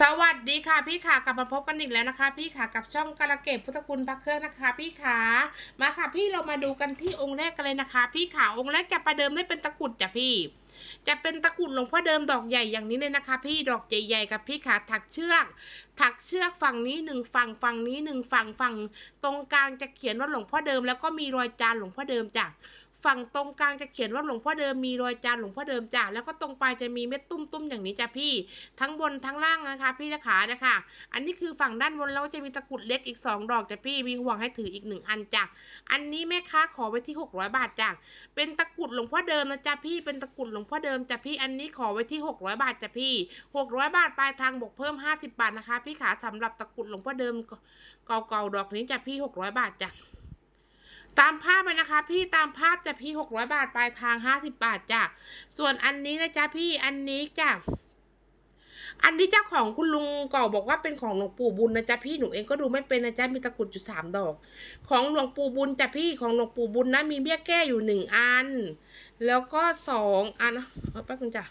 สวัสดีค่ะพี่ขากลับมาพบกันอีกแล้วนะคะ พี่ขากับช่องกระเกตพุทธคุณพักเครื่องนะคะ พี่ขามาค่ะพี่เรามาดูกันที่องค์แรกกันเลยนะคะ พี่ขาองค์แรกจะประเดิมได้เป็นตะกุดจ้ะพี่ จะเป็นตะกุดหลวงพ่อเดิมดอกใหญ่อย่างนี้เลยนะคะ พี่ดอกใหญ่ๆกับพี่ขาถักเชือก ถักเชือกฝั่งนี้หนึ่งฝั่งฝั่งนี้หนึ่งฝั่งฝั่งตรงกลางจะเขียนว่าหลวงพ่อเดิมแล้วก็มีรอยจานหลวงพ่อเดิมจ้ะ ฝั่งตรงกลางจะเขียนว่าหลวงพ่อเดิมมีรอยจานหลวงพ่อเดิมจ้ะแล้วก็ตรงปลายจะมีเม็ดตุ้มๆอย่างนี้จ้ะพี่ ทั้งบนทั้งล่างนะคะ พี่ละขานะคะ อันนี้คือฝั่งด้านบนแล้วจะมีตะกุดเล็กอีก 2 ดอกจ้ะพี่มีห่วงให้ถืออีกหนึ่งอันจ้ะอันนี้แม่ค้าขอไว้ที่ 600 บาทจ้ะเป็นตะกุดหลวงพ่อเดิมนะจ๊ะพี่เป็นตะกุดหลวงพ่อเดิมจ้ะพี่อันนี้ขอไว้ที่ 600 บาทจ้ะพี่ 600 บาทปลายทางบวกเพิ่ม 50 บาทนะคะ พี่ขาสำหรับตะกุดหลวงพ่อเดิมเก่าๆดอกนี้จ้ะพี่ 600 บาทจ้ะ ตามภาพเลยนะคะ พี่ตามภาพจะพี่หกร้อยบาทปลายทางห้าสิบบาทจ้ะส่วนอันนี้นะจ๊ะพี่อันนี้จ้ะอันนี้เจ้าของคุณลุงก่อบอกว่าเป็นของหลวงปู่บุญนะจ๊ะพี่หนูเองก็ดูไม่เป็นนะจ๊ะมีตะกรุดอยู่สามดอก ของหลวงปู่บุญจ้ะพี่ของหลวงปู่บุญนะมีเบี้ยแก้อยู่หนึ่งอัน แล้วก็สองอันเออแป๊บนึงจ้ะ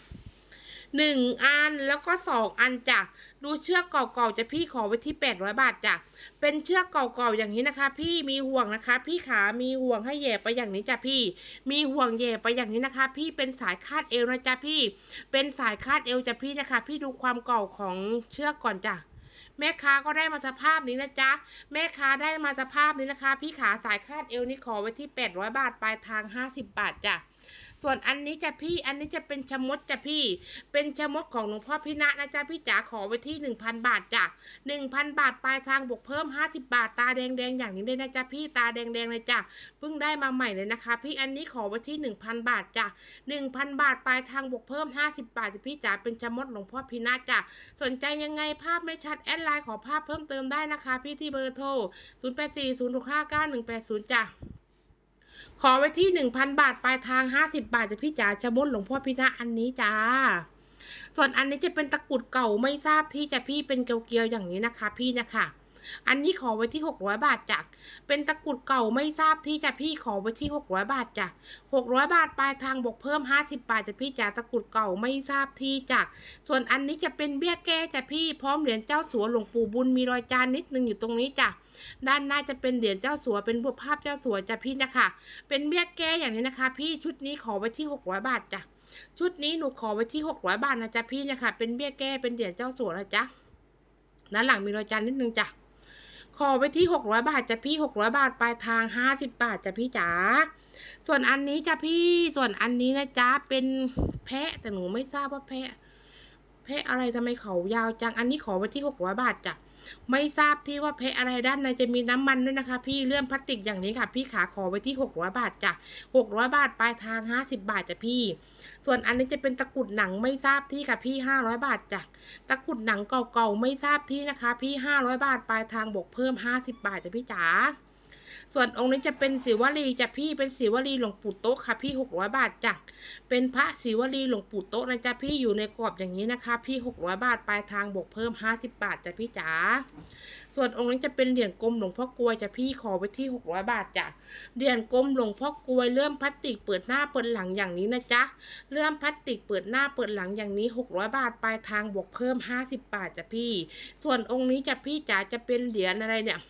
หนึ่งอันแล้วก็สองอันจ้ะดูเชือกเก่าๆจะพี่ขอไว้ที่แปดร้อยบาทจ้ะเป็นเชือกเก่าๆอย่างนี้นะคะ พี่มีห่วงนะคะ พี่ขามีห่วงให้แหย่ไปอย่างนี้จ้ะพี่ มีห่วงแหย่ไปอย่างนี้นะคะ พี่เป็นสายคาดเอวนะจ๊ะพี่ เป็นสายคาดเอวจ้ะพี่นะคะ พี่ดูความเก่าของเชือกก่อนจ้ะแม่ค้าก็ได้มาสภาพนี้นะจ๊ะ แม่ค้าได้มาสภาพนี้นะคะ พี่ขาสายคาดเอวนี่ขอไว้ที่ 800 บาทปลายทาง 50 บาทจ้ะ ส่วนอันนี้จะพี่อันนี้จะเป็นชมดจะพี่ เป็นชมดของหลวงพ่อพี่ณะนะจ๊ะพี่จ๋าขอไว้ที่1,000บาทจ้ะ1,000บาทปลายทางบวกเพิ่ม50บาทตาแดงๆ อย่างนี้เลยนะจ๊ะพี่ตาแดงๆเลยจ้ะเพิ่งได้มาใหม่เลยนะคะ พี่อันนี้ขอไว้ที่1,000บาทจ้ะ1,000บาทปลายทางบวกเพิ่ม50บาทจ้ะพี่จ๋าเป็นชมดหลวงพ่อพี่ณะจ้ะสนใจยังไงภาพไม่ชัดแอดไลน์ขอภาพเพิ่มเติมได้นะคะ พี่ที่เบอร์โทร0840659180จ้ะขอไว้ที่หนึ่งพันย์จ้า อไว้ที่ 1,000 บาท ปลายทางห้าสิบาทจะพี่จ๋าจะมดหลวงพ่อพินะอันนี้จ้า ส่วนอันนี้จะเป็นตะกรุดเก่าไม่ทราบที่จะพี่เป็นเกลียวๆอย่างนี้นะคะ พี่นะคะ อันนี้ขอไว้ที่หกร้อยบาทจ้ะเป็นตะกรุดเก่าไม่ทราบที่จะพี่ขอไว้ที่หกร้อยบาทจ้ะหกร้อยบาทปลายทางบวกเพิ่มห้าสิบาทจะพี่จ๋าตะกรุดเก่าไม่ทราบที่จ้ะส่วนอันนี้จะเป็นเบี้ยแก้จ้ะพี่พร้อมเหรียญเจ้าสัวหลวงปู่บุญมีรอยจานนิดนึงอยู่ตรงนี้จ้ะด้านหน้าจะเป็นเหรียญเจ้าสัวเป็นรูปภาพเจ้าสัวจ้ะพี่นะคะ เป็นเบี้ยแก้อย่างนี้นะคะ พี่ชุดนี้ขอไว้ที่หกร้อยบาทจ้ะชุดนี้หนูขอไว้ที่หกร้อยบาทนะจ๊ะพี่นะคะเป็นเบี้ยแก้เป็นเหรียญเจ้าสัวนะจ๊ะด้านหลังมีรอยจานนิดนึงจ้ะ ขอไปที่หกร้อยบาทจะพี่หกร้อยบาทปลายทางห้าสิบบาทจะพี่จ๋าส่วนอันนี้จ้ะพี่ส่วนอันนี้นะจ๊ะเป็นแพะแต่หนูไม่ทราบว่าแพะ แพะอะไรทำไมเขายาวจังอันนี้ขอไปที่หกร้อยบาทจ้ะ ไม่ทราบที่ว่าแพอะไรด้านในจะมีน้ำมันด้วยนะคะ พี่เลื่อนพลาสติกอย่างนี้ค่ะ พี่ขาขอไว้ที่หกร้อยบาทจ้ะหกร้อยบาทปลายทางห้าสิบาทจ้ะพี่ ส่วนอันนี้จะเป็นตะกุดหนังไม่ทราบที่ค่ะพี่ห้าร้อยบาทจ้ะตะกุดหนังเก่าๆไม่ทราบที่นะคะ พี่ห้าร้อยบาทปลายทางบวกเพิ่มห้าสิบบาทจ้ะพี่จ๋า ส่วนองค์นี้จะเป็นศิวลีจ้ะพี่เป็นศิวลีหลวงปู่โต๊ะค่ะพี่หกร้อยบาทจ้ะเป็นพระศิวลีหลวงปู่โต๊ะนะจ๊ะพี่อยู่ในกรอบอย่างนี้นะคะ พี่หกร้อยบาทปลายทางบวกเพิ่มห้าสิบบาทจ้ะพี่จ๋าส่วนองค์นี้จะเป็นเหรียญกลมหลวงพ่อกลวยจ้ะพี่ขอไว้ที่หกร้อยบาทจ้ะเหรียญกลมหลวงพ่อกลวยเลื่อมพลาสติกเปิดหน้าเปิดหลังอย่างนี้นะจ๊ะเลื่อมพลาสติกเปิดหน้าเปิดหลังอย่างนี้หกร้อยบาทปลายทางบวกเพิ่มห้าสิบบาทจ้ะพี่ ส่วนองค์นี้จ้ะพี่จ๋าจะเป็นเหรียญอะไรเนี่ย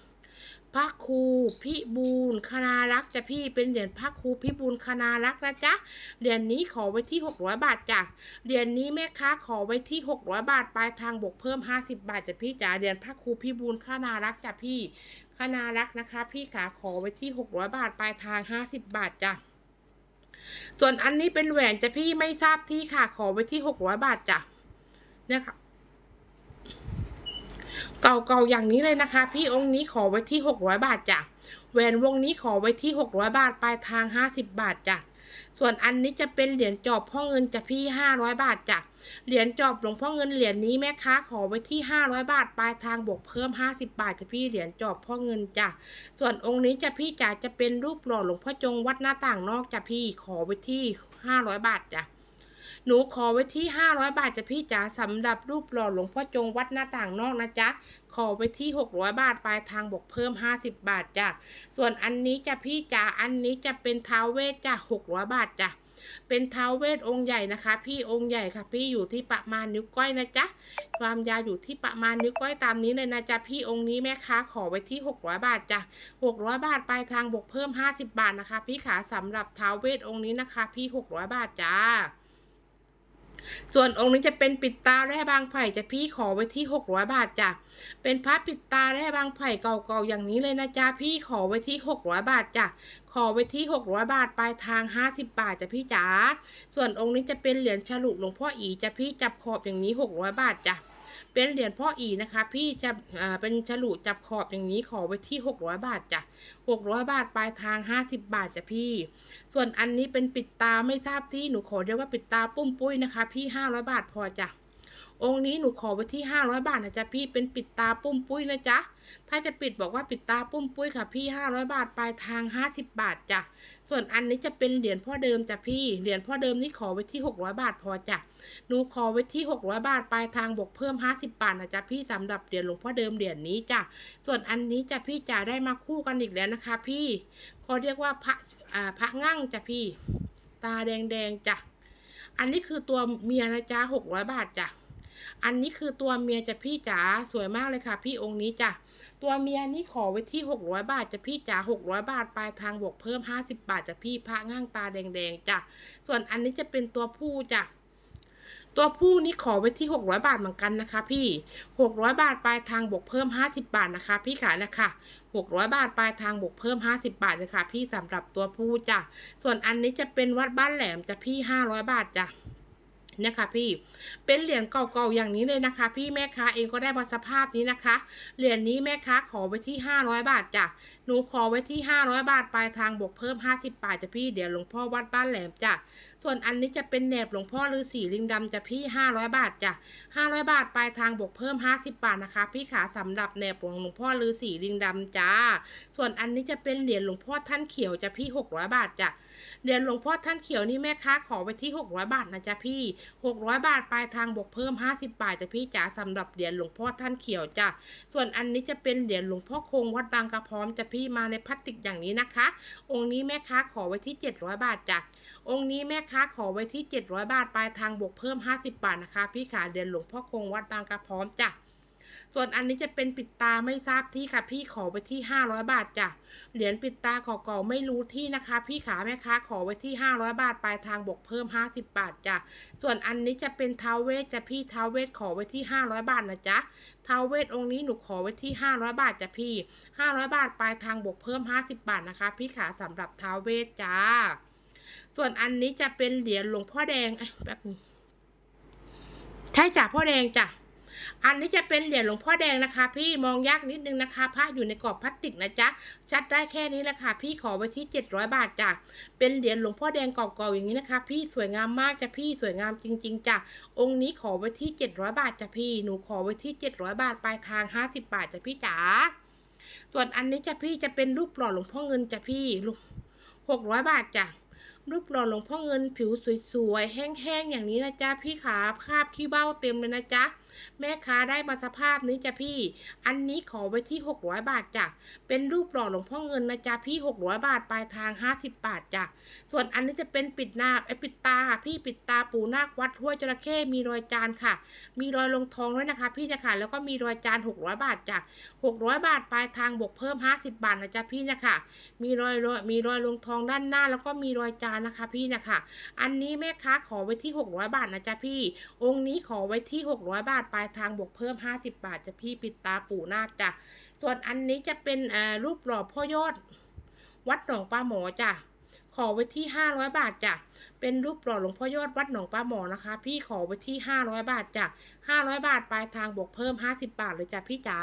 พระครูพิบูลคณารักษ์จ้ะพี่เป็นเหรียญพระครูพิบูลคณารักษ์นะจ๊ะเหรียญนี้ขอไว้ที่ 600 บาทจ้ะเหรียญนี้แม่ค้าขอไว้ที่ 600 บาทปลายทางบวกเพิ่ม 50 บาทจ้ะพี่จ๋าเหรียญพระครูพิบูลคณารักษ์จ้ะพี่คณารักษ์นะคะ พี่ขาขอไว้ที่ 600 บาทปลายทาง 50 บาทจ้ะส่วนอันนี้เป็นแหวนจ้ะพี่ไม่ทราบที่ค่ะขอไว้ที่ 600 บาทจ้ะเนี่ยค่ะ เก่าๆอย่างนี้เลยนะคะ พี่องค์นี้ขอไว้ที่ 600 บาทจ้ะแหวนวงนี้ขอไว้ที่ 600 บาทปลายทาง 50 บาทจ้ะส่วนอันนี้จะเป็นเหรียญจอบพ่อเงินจะพี่ 500 บาทจ้ะเหรียญจอบหลวงพ่อเงินเหรียญนี้แม่ค้าขอไว้ที่ 500 บาทปลายทางบวกเพิ่ม 50 บาทจะพี่เหรียญจอบพ่อเงินจ้ะส่วนองค์นี้จะพี่จ๋าจะเป็นรูปหล่อหลวงพ่อจงวัดหน้าต่างนอกจ้ะพี่ขอไว้ที่ 500 บาทจ้ะ หนูขอไว้ที่ 500 บาทจ้ะพี่จ๋าสำหรับรูปหล่อหลวงพ่อจงวัดหน้าต่างนอกนะจ๊ะขอไว้ที่ 600 บาทปลายทางบวกเพิ่ม 50 บาทจ้ะ ส่วนอันนี้จ้ะพี่จ๋า อันนี้จะเป็นท้าวเวทจ้ะ 600 บาทจ้ะ เป็นท้าวเวทองค์ใหญ่นะคะ พี่องค์ใหญ่ค่ะ พี่อยู่ที่ประมาณนิ้วก้อยนะจ๊ะ ความยาวอยู่ที่ประมาณนิ้วก้อยตามนี้เลยนะจ๊ะพี่องค์นี้แม่ค้าขอไว้ที่ 600 บาทจ้ะ 600 บาทปลายทางบวกเพิ่ม 50 บาทนะคะ พี่ขาสำหรับท้าวเวทองค์นี้นะคะ พี่ 600 บาทจ้า ส่วนองค์นี้จะเป็นปิดตาแร่บางไผ่จะพี่ขอไว้ที่ 600 บาทจ้ะ เป็นพระปิดตาแร่บางไผ่เก่าๆอย่างนี้เลยนะจ๊ะพี่ขอไว้ที่ 600 บาทจ้ะ ขอไว้ที่ 600 บาทปลายทาง 50 บาทจ้ะพี่จ๋า ส่วนองค์นี้จะเป็นเหรียญฉลุหลวงพ่ออีจะพี่จับขอบอย่างนี้ 600 บาทจ้ะ เป็นเหรียญพ่ออีนะคะ พี่จะอ่าเป็นฉลุจับขอบอย่างนี้ขอไว้ที่ 600 บาทจ้ะ600 บาทปลายทาง 50 บาทจ้ะพี่ ส่วนอันนี้เป็นปิดตาไม่ทราบที่หนูขอเรียกว่าปิดตาปุ้มปุ้ยนะคะ พี่ 500 บาทพอจ้ะ องค์นี้หนูขอไว้ที่ 500 บาทนะจ๊ะพี่เป็นปิดตาปุ้มปุ้ยนะจ๊ะถ้าจะปิดบอกว่าปิดตาปุ้มปุ้ยค่ะพี่ 500 บาทปลายทาง 50 บาทจ้ะส่วนอันนี้จะเป็นเหรียญพ่อเดิมจ้ะพี่เหรียญพ่อเดิมนี่ขอไว้ที่ 600 บาทพอจ้ะหนูขอไว้ที่ 600 บาทปลายทางบวกเพิ่ม 50 บาทนะจ๊ะพี่สำหรับเหรียญหลวงพ่อเดิมเหรียญนี้จ้ะส่วนอันนี้จะพี่จะได้มาคู่กันอีกแล้วนะคะ พี่เขาเรียกว่าพระอ่าพระงั่งจ้ะพี่ ตาแดงๆจ้ะอันนี้คือตัวเมียนะจ๊ะ600บาทจ้ะ อันนี้คือตัวเมียจะพี่จ๋าสวยมากเลยค่ะ พี่องค์นี้จ้ะตัวเมียนี่ขอไว้ที่ 600 บาทจะพี่จ๋า600 บาทปลายทางบวกเพิ่ม 50 บาทจะพี่พระง่างตาแดงๆจ้ะส่วนอันนี้จะเป็นตัวผู้จ้ะตัวผู้นี่ขอไว้ที่ 600 บาทเหมือนกันนะคะ พี่ 600 บาทปลายทางบวกเพิ่ม 50 บาทนะคะ พี่ขายนะคะ600 บาทปลายทางบวกเพิ่ม 50 บาทเลยค่ะพี่สำหรับตัวผู้จ้ะส่วนอันนี้จะเป็นวัดบ้านแหลมจะพี่ 500 บาทจ้ะ นะคะพี่เป็นเหรียญเก่าๆอย่างนี้เลยนะคะ พี่แม่ค้าเองก็ได้มาสภาพนี้นะคะ เหรียญนี้แม่ค้าขอไว้ที่ 500 บาทจ้ะหนูขอไว้ที่ 500 บาทปลายทางบวกเพิ่ม 50 บาทจ้ะพี่เดี๋ยวหลวงพ่อวัดบ้านแหลมจ้ะส่วนอันนี้จะเป็นแหนบหลวงพ่อฤาษีลิงดำจ้ะพี่ 500 บาทจ้ะ500 บาทปลายทางบวกเพิ่ม 50 บาทนะคะ พี่ขาสำหรับแหนบของหลวงพ่อฤาษีลิงดำจ้าส่วนอันนี้จะเป็นเหรียญหลวงพ่อท่านเขียวจ้ะพี่ 600 บาทจ้ะเหรียญหลวงพ่อท่านเขียวนี่แม่ค้าขอไว้ที่ 600 บาทนะจ๊ะพี่600 บาทปลายทางบวกเพิ่ม 50 บาทจ้ะพี่จ๋าสำหรับเหรียญหลวงพ่อท่านเขียวจ้ะส่วนอันนี้จะเป็นเหรียญหลวงพ่อคงวัดบางกระพร้อมจ้ะพี่มาในพลาสติกอย่างนี้นะคะ องค์นี้แม่ค้าขอไว้ที่ 700 บาทจ้ะองค์นี้แม่ค้าขอไว้ที่ 700 บาทปลายทางบวกเพิ่ม 50 บาทนะคะ พี่ขาเหรียญหลวงพ่อคงวัดบางกระพร้อมจ้ะ ส่วนอันนี้จะเป็นปิดตาไม่ทราบที่ค่ะ พี่ขอไว้ที่ 500 บาทจ้ะ เหรียญปิดตาเก่าๆไม่รู้ที่นะคะ พี่ขาแม่ค้าขอไว้ที่ 500 บาทปลายทางบวกเพิ่ม 50 บาทจ้ะ ส่วนอันนี้จะเป็นเท้าวเวทจะพี่เท้าวเวทขอไว้ที่ 500 บาทนะจ๊ะเท้าวเวทองค์นี้หนูขอไว้ที่ 500 บาทจ้ะพี่ 500 บาทปลายทางบวกเพิ่ม 50 บาทนะคะ พี่ขาสำหรับเท้าวเวทจ้า ส่วนอันนี้จะเป็นเหรียญหลวงพ่อแดงแป๊บนึงใช่จ้ะพ่อแดงจ้ะ อันนี้จะเป็นเหรียญหลวงพ่อแดงนะคะ พี่มองยากนิดนึงนะคะพระอยู่ในกรอบพลาสติกนะจ๊ะชัดได้แค่นี้แหละค่ะ พี่ขอไว้ที่ 700 บาทจ้ะเป็นเหรียญหลวงพ่อแดงเก่าๆอย่างนี้นะคะ พี่สวยงามมากจ้ะพี่สวยงามจริง ๆจ้ะองค์นี้ขอไว้ที่ 700 บาทจ้ะพี่หนูขอไว้ที่ 700 บาทปลายทาง 50 บาทจ้ะพี่จ๋าส่วนอันนี้จ้ะพี่จะเป็นรูปหล่อหลวงพ่อเงินจ้ะพี่ลูก600บาทจ้ะรูปหล่อหลวงพ่อเงินผิวสวยๆ แห้งๆ อย่างนี้นะจ๊ะพี่ขาคาบขี้เบ้าเต็มเลยนะจ๊ะ แม่ค้าได้มาสภาพนี้จ้ะพี่ อันนี้ขอไว้ที่ 600 บาทจ้ะ เป็นรูปหล่อหลวงพ่อเงินนะจ๊ะพี่ 600 บาทปลายทาง 50 บาทจ้ะ ส่วนอันนี้จะเป็นปิดหน้าไอยปิดตาค่ะพี่ปิดตาปูนาควัดห้วยจระเข้มีรอยจานค่ะ มีรอยลงทองด้วยนะคะ พี่นะคะแล้วก็มีรอยจาน 600 บาทจ้ะ 600 บาทปลายทางบวกเพิ่ม 50 บาทนะจ๊ะพี่นะคะมีรอยรอยมีรอยลงทองด้านหน้า แล้วก็มีรอยจานนะคะพี่นะคะ อันนี้แม่ค้าขอไว้ที่ 600 บาทนะจ๊ะพี่ องค์นี้ขอไว้ที่ 600 บาทปลายทางบวกเพิ่ม 50 บาท จะพี่ปิดตาปู่นาคจ้ะ ส่วนอันนี้จะเป็นรูปหล่อพ่อยอด วัดหนองปลาหมอจ้ะ ขอไว้ที่ 500 บาทจ้ะ เป็นรูปหล่อหลวงพ่อยอดวัดหนองปลาหมอนะคะ พี่ขอไว้ที่ 500 บาทจ้ะ 500 บาทปลายทางบวกเพิ่ม 50 บาทเลยจ้ะพี่จ๋า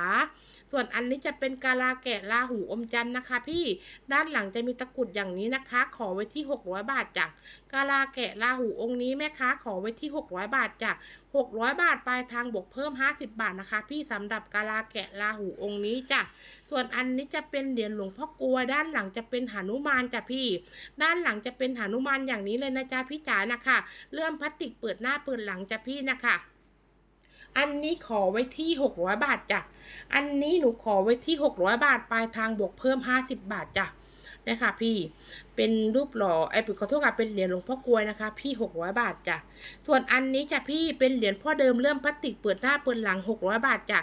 ส่วนอันนี้จะเป็นกาลาแกะลาหูอมจันนะคะ พี่ ด้านหลังจะมีตะกรุดอย่างนี้นะคะ ขอไว้ที่ 600 บาทจ้ะ กาลาแกะลาหูองค์นี้แม่ค้าขอไว้ที่ 600 บาทจ้ะ 600 บาทปลายทางบวกเพิ่ม 50 บาทนะคะ พี่สำหรับกาลาแกะลาหูองค์นี้จ้ะส่วนอันนี้จะเป็นเหรียญหลวงพ่อกลวยด้านหลังจะเป็นหนุมานจ้ะพี่ ด้านหลังจะเป็นหนุมานอย่างนี้เลยนะจ๊ะพี่จ๋านะคะเลื่อมพลาสติกเปิดหน้าเปิดหลังจ้ะพี่นะคะอันนี้ขอไว้ที่ 600 บาทจ้ะ อันนี้หนูขอไว้ที่ 600 บาท ปลายทางบวกเพิ่ม 50 บาทจ้ะ นะคะพี่ เป็นรูปหล่อไอ้ยขอโทษค่ะเป็นเหรียญหลวงพ่อกลวยนะคะ พี่หกร้อยบาทจ้ะส่วนอันนี้จ้ะพี่เป็นเหรียญพ่อเดิมเริ่มพลาสติกเปิดหน้าเปิดหลังหกร้อยบาทจ้ะ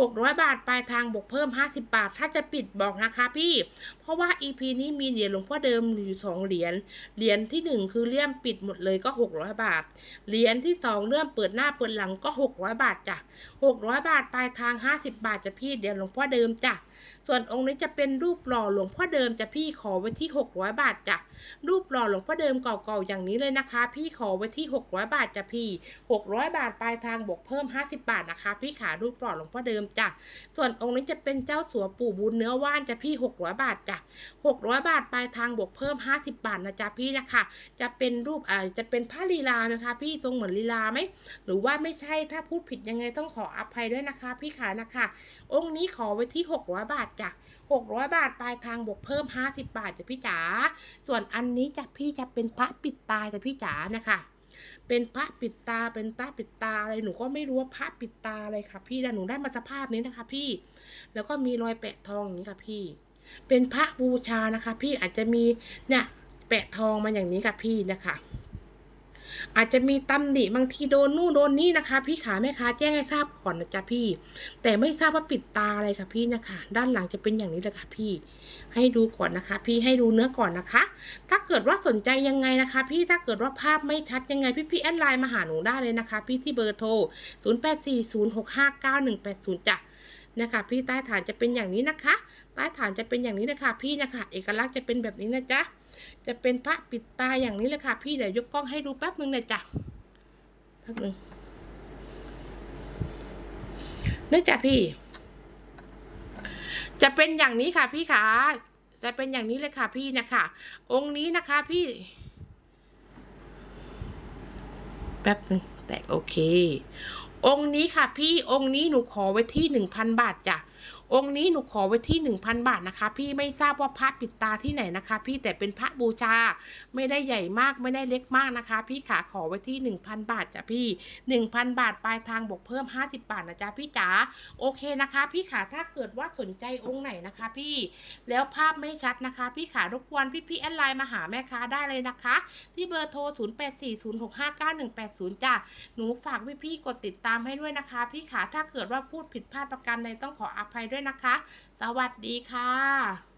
หกร้อยบาทปลายทางบวกเพิ่มห้าสิบาท ถ้าจะปิดบอกนะคะพี่ เพราะว่า EP นี้มีเหรียญหลวงพ่อเดิมอยู่สองเหรียญเหรียญที่หนึ่งคือเลี่ยมปิดหมดเลยก็หกร้อยบาทเหรียญที่สองเริ่มเปิดหน้าเปิดหลังก็หกร้อยบาทจ้ะหกร้อยบาทปลายทางห้าสิบาทจ้ะพี่เหรียญหลวงพ่อเดิมจ้ะ ส่วนองค์นี้จะเป็นรูปหล่อหลวงพ่อเดิมจะพี่ขอไว้ที่ 600 บาทจ้ะรูปหล่อหลวงพ่อเดิมเก่าๆอย่างนี้เลยนะคะ พี่ขอไว้ที่ 600 บาทจ้ะพี่ 600 บาทปลายทางบวกเพิ่ม 50 บาทนะคะ พี่ขารูปหล่อหลวงพ่อเดิมจ้ะส่วนองค์นี้จะเป็นเจ้าสัวปู่บุญเนื้อว่านจะพี่ 600 บาทจ้ะ600 บาทปลายทางบวกเพิ่ม 50 บาทนะจ๊ะพี่นะคะ จะเป็นรูปอ่าจะเป็นผ้าลีลาไหมคะพี่ทรงเหมือนลีลาไหมหรือว่าไม่ใช่ถ้าพูดผิดยังไงต้องขออภัยด้วยนะคะ พี่ขานะคะ องค์นี้ขอไว้ที่ 600บาทจ้ะ600 บาทปลายทางบวกเพิ่ม 50 บาทจ้ะพี่จ๋า ส่วนอันนี้จะพี่จะเป็นพระปิดตาจ้ะพี่จ๋านะคะ เป็นพระปิดตา เป็นพระปิดตาอะไร หนูก็ไม่รู้ว่าพระปิดตาอะไรค่ะ พี่แต่หนูได้มาสภาพนี้นะคะ พี่ แล้วก็มีรอยแปะทองอย่างนี้ค่ะพี่ เป็นพระบูชานะคะ พี่อาจจะมีเนี่ยแปะทองมาอย่างนี้ค่ะพี่นะคะ อาจจะมีตำหนิบางทีโดนนู่นโดนนี่นะคะ พี่ขาแม่ค้าแจ้งให้ทราบก่อนนะจ๊ะพี่ แต่ไม่ทราบว่าปิดตาอะไรค่ะพี่นะคะ ด้านหลังจะเป็นอย่างนี้เลยค่ะพี่ ให้ดูก่อนนะคะ พี่ให้ดูเนื้อก่อนนะคะ ถ้าเกิดว่าสนใจยังไงนะคะ พี่ถ้าเกิดว่าภาพไม่ชัดยังไงพี่พี่แอดไลน์มาหาหนูได้เลยนะคะ พี่ที่เบอร์โทร 0840659180จ้ะนะคะพี่ใต้ฐานจะเป็นอย่างนี้นะคะ ใต้ฐานจะเป็นอย่างนี้นะคะพี่นะคะ เอกลักษณ์จะเป็นแบบนี้นะจ๊ะ จะเป็นพระปิดตาอย่างนี้เลยค่ะ พี่เดี๋ยวยกกล้องให้ดูแป๊บนึงนะจ๊ะแป๊บนึงนี่จ้ะพี่ จะเป็นอย่างนี้ค่ะ พี่ขาจะเป็นอย่างนี้เลยค่ะ พี่นะคะ องค์นี้นะคะพี่ แป๊บนึงแต่โอเค องค์นี้ค่ะ พี่องค์นี้หนูขอไว้ที่หนึ่งพันบาทจ้ะ องค์นี้หนูขอไว้ที่หนึ่งพันบาทนะคะ พี่ไม่ทราบว่าพระปิดตาที่ไหนนะคะ พี่แต่เป็นพระบูชาไม่ได้ใหญ่มากไม่ได้เล็กมากนะคะ พี่ขาขอไว้ที่หนึ่งพันบาทจ้ะพี่หนึ่งพันบาทปลายทางบวกเพิ่มห้าสิบบาทนะจ๊ะพี่จ๋าโอเคนะคะ พี่ขาถ้าเกิดว่าสนใจองค์ไหนนะคะ พี่แล้วภาพไม่ชัดนะคะ พี่ขารบกวนพี่พี่แอดไลน์มาหาแม่ค้าได้เลยนะคะ ที่เบอร์โทร 0 8 4 0 6 5 9 1 8 0 จ้ะหนูฝากพี่พี่กดติดตามให้ด้วยนะคะ พี่ขาถ้าเกิดว่าพูดผิดพลาดประการใดต้องขออภัยด้วยนะคะ สวัสดีค่ะ